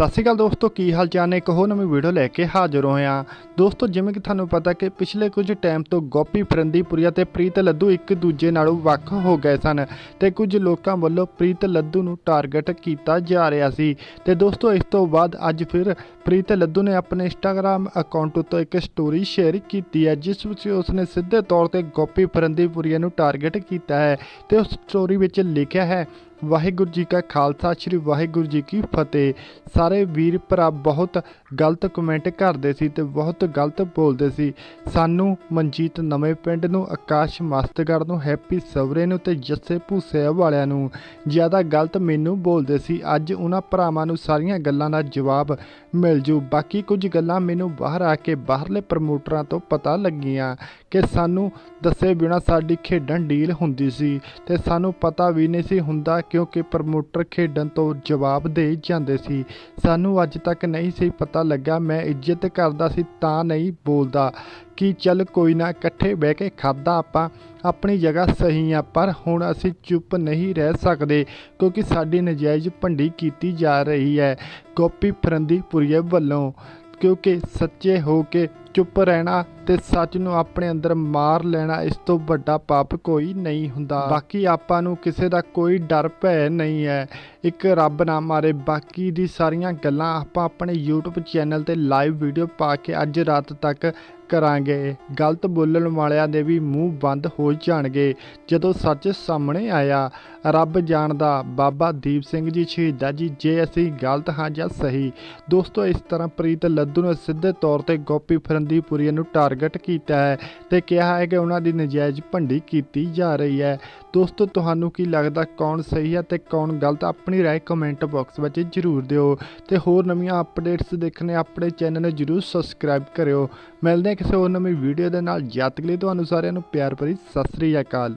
ਸਤਿ ਸ਼੍ਰੀ ਅਕਾਲ ਦੋਸਤੋ, ਕੀ ਹਾਲ ਚਾਲ ਨੇ? ਇੱਕ ਹੋਰ ਨਵੀਂ ਵੀਡੀਓ ਲੈ ਕੇ ਹਾਜ਼ਰ ਹੋਏ ਹਾਂ। ਦੋਸਤੋ, ਜਿਵੇਂ ਕਿ ਤੁਹਾਨੂੰ ਪਤਾ ਕਿ ਪਿਛਲੇ ਕੁਝ ਟਾਈਮ ਤੋਂ ਗੋਪੀ ਫਰੰਦੀਪੁਰੀਆ ਤੇ ਪ੍ਰੀਤ ਲੱਡੂ ਇੱਕ ਦੂਜੇ ਨਾਲੋਂ ਵੱਖ ਹੋ ਗਏ ਸਨ ਤੇ ਕੁਝ ਲੋਕਾਂ ਵੱਲੋਂ ਪ੍ਰੀਤ ਲੱਡੂ ਨੂੰ ਟਾਰਗੇਟ ਕੀਤਾ ਜਾ ਰਿਹਾ ਸੀ। ਤੇ ਦੋਸਤੋ, ਇਸ ਤੋਂ ਬਾਅਦ ਅੱਜ ਫਿਰ ਪ੍ਰੀਤ ਲੱਡੂ ਨੇ ਆਪਣੇ ਇੰਸਟਾਗ੍ਰam ਅਕਾਊਂਟ ਉੱਤੇ ਇੱਕ ਸਟੋਰੀ ਸ਼ੇਅਰ ਕੀਤੀ ਹੈ, ਜਿਸ ਵਿੱਚ ਉਸਨੇ ਸਿੱਧੇ ਤੌਰ ਤੇ ਗੋਪੀ ਫਰੰਦੀਪੁਰੀਆ ਨੂੰ ਟਾਰਗੇਟ ਕੀਤਾ ਹੈ ਤੇ ਉਸ ਸਟੋਰੀ ਵਿੱਚ ਲਿਖਿਆ ਹੈ ਵਾਹਿਗੁਰੂ ਜੀ ਕਾ ਖਾਲਸਾ, ਸ੍ਰੀ ਵਾਹਿਗੁਰੂ ਜੀ ਕੀ ਫਤਿਹ। ਸਾਰੇ ਵੀਰ ਭਰਾ ਬਹੁਤ ਗਲਤ ਕਮੈਂਟ ਕਰਦੇ ਸੀ ਤੇ ਬਹੁਤ ਗਲਤ ਬੋਲਦੇ ਸੀ। ਸਾਨੂੰ ਮਨਜੀਤ ਨਵੇਂ ਪਿੰਡ ਨੂੰ, ਆਕਾਸ਼ ਮਸਤਗੜ ਨੂੰ, ਹੈਪੀ ਸਵਰੇ ਨੂੰ ਤੇ ਜੱਸੇ ਭੂਸੇ ਵਾਲਿਆਂ ਨੂੰ ਜ਼ਿਆਦਾ ਗਲਤ ਮੈਨੂੰ ਬੋਲਦੇ ਸੀ। ਅੱਜ ਉਹਨਾਂ ਭਰਾਵਾਂ ਨੂੰ ਸਾਰੀਆਂ ਗੱਲਾਂ ਦਾ ਜਵਾਬ ਮਿਲ ਜੂ। ਬਾਕੀ ਕੁਝ ਗੱਲਾਂ ਮੈਨੂੰ ਬਾਹਰ ਆ ਕੇ ਬਾਹਰਲੇ ਪ੍ਰਮੋਟਰਾਂ ਤੋਂ ਪਤਾ ਲੱਗੀਆਂ ਕਿ ਸਾਨੂੰ ਦੱਸੇ ਬਿਨਾ ਸਾਡੀ ਖੇਡਣ ਡੀਲ ਹੁੰਦੀ ਸੀ ਤੇ ਸਾਨੂੰ ਪਤਾ ਵੀ ਨਹੀਂ ਸੀ ਹੁੰਦਾ ਕਿਉਂਕਿ ਪ੍ਰਮੋਟਰ ਖੇਡਣ ਤੋਂ ਜਵਾਬ ਦੇ ਜਾਂਦੇ ਸੀ। ਸਾਨੂੰ ਅੱਜ ਤੱਕ ਨਹੀਂ ਸੀ ਪਤਾ ਲੱਗਾ ਮੈਂ ਇੱਜ਼ਤ ਕਰਦਾ ਸੀ ਤਾਂ ਨਹੀਂ ਬੋਲਦਾ। ਕਿ ਚੱਲ ਕੋਈ ਨਾ, ਇਕੱਠੇ ਬਹਿ ਕੇ ਖਾਦਾ ਆਪਾਂ, ਆਪਣੀ ਜਗ੍ਹਾ ਸਹੀ ਆ, ਪਰ ਹੁਣ ਅਸੀਂ ਚੁੱਪ ਨਹੀਂ ਰਹਿ ਸਕਦੇ, ਕਿਉਂਕਿ ਸਾਡੀ ਨਜਾਇਜ਼ ਭੰਡੀ ਕੀਤੀ ਜਾ ਰਹੀ ਹੈ। ਗੋਪੀ ਫਰੰਦੀਪੁਰੀਏ ਵੱਲੋਂ, ਕਿਉਂਕਿ ਸੱਚੇ ਹੋ ਕੇ ਚੁੱਪ ਰਹਿਣਾ ਤੇ ਸੱਚ ਨੂੰ ਆਪਣੇ ਅੰਦਰ ਮਾਰ ਲੈਣਾ, ਇਸ ਤੋਂ ਵੱਡਾ ਪਾਪ ਕੋਈ ਨਹੀਂ ਹੁੰਦਾ। ਬਾਕੀ ਆਪਾਂ ਨੂੰ ਕਿਸੇ ਦਾ ਕੋਈ ਡਰ, ਭੈ ਨਹੀਂ ਹੈ। ਇੱਕ ਰੱਬ ਨਾ ਮਾਰੇ। ਬਾਕੀ ਦੀ ਸਾਰੀਆਂ ਗੱਲਾਂ ਆਪਾਂ ਆਪਣੇ YouTube ਚੈਨਲ ਤੇ ਲਾਈਵ ਵੀਡੀਓ ਪਾ ਕੇ ਅੱਜ ਰਾਤ ਤੱਕ ਕਰਾਂਗੇ। ਗਲਤ ਬੋਲਣ ਵਾਲਿਆਂ ਦੇ ਵੀ ਮੂੰਹ ਬੰਦ ਹੋ ਜਾਣਗੇ। ਜਦੋਂ ਸੱਚ ਸਾਹਮਣੇ ਆਇਆ, ਰੱਬ ਜਾਣਦਾ, ਬਾਬਾ ਦੀਪ ਸਿੰਘ ਜੀ ਸ਼ਹੀਦਾ ਜੀ, ਜੇ ਅਸੀਂ ਗਲਤ ਹਾਂ ਜਾਂ ਸਹੀ। ਦੋਸਤੋ, ਇਸ ਤਰ੍ਹਾਂ ਪ੍ਰੀਤ ਲੱਦੂ ਨੇ ਸਿੱਧੇ ਤੌਰ ਤੇ ਗੋਪੀ ਫਿਰ ਫਰੰਦੀਪੁਰੀਆ ਨੂੰ ਟਾਰਗੇਟ ਕੀਤਾ ਹੈ ਤੇ ਕਿਹਾ ਹੈ ਕਿ ਉਹਨਾਂ ਦੀ ਨਜਾਇਜ਼ ਭੰਡੀ ਕੀਤੀ ਜਾ ਰਹੀ ਹੈ। ਦੋਸਤੋ, ਤੁਹਾਨੂੰ ਕੀ ਲੱਗਦਾ ਕੌਣ ਸਹੀ ਹੈ ਤੇ ਕੌਣ ਗਲਤ? ਆਪਣੀ ਰਾਏ ਕਮੈਂਟ ਬਾਕਸ ਵਿੱਚ ਜ਼ਰੂਰ ਦਿਓ ਤੇ ਹੋਰ ਨਵੀਆਂ ਅਪਡੇਟਸ ਦੇਖਣੇ ਆਪਣੇ ਚੈਨਲ ਨੂੰ ਜ਼ਰੂਰ ਸਬਸਕ੍ਰਾਈਬ ਕਰਿਓ। ਮਿਲਦੇ ਹਾਂ ਕਿਸੇ ਹੋਰ ਨਵੀਂ ਵੀਡੀਓ ਦੇ ਨਾਲ। ਜਦ ਤੱਕ ਲਈ ਤੁਹਾਨੂੰ ਸਾਰਿਆਂ ਨੂੰ ਪਿਆਰ ਭਰੀ ਸਤਿ ਸ੍ਰੀ ਅਕਾਲ।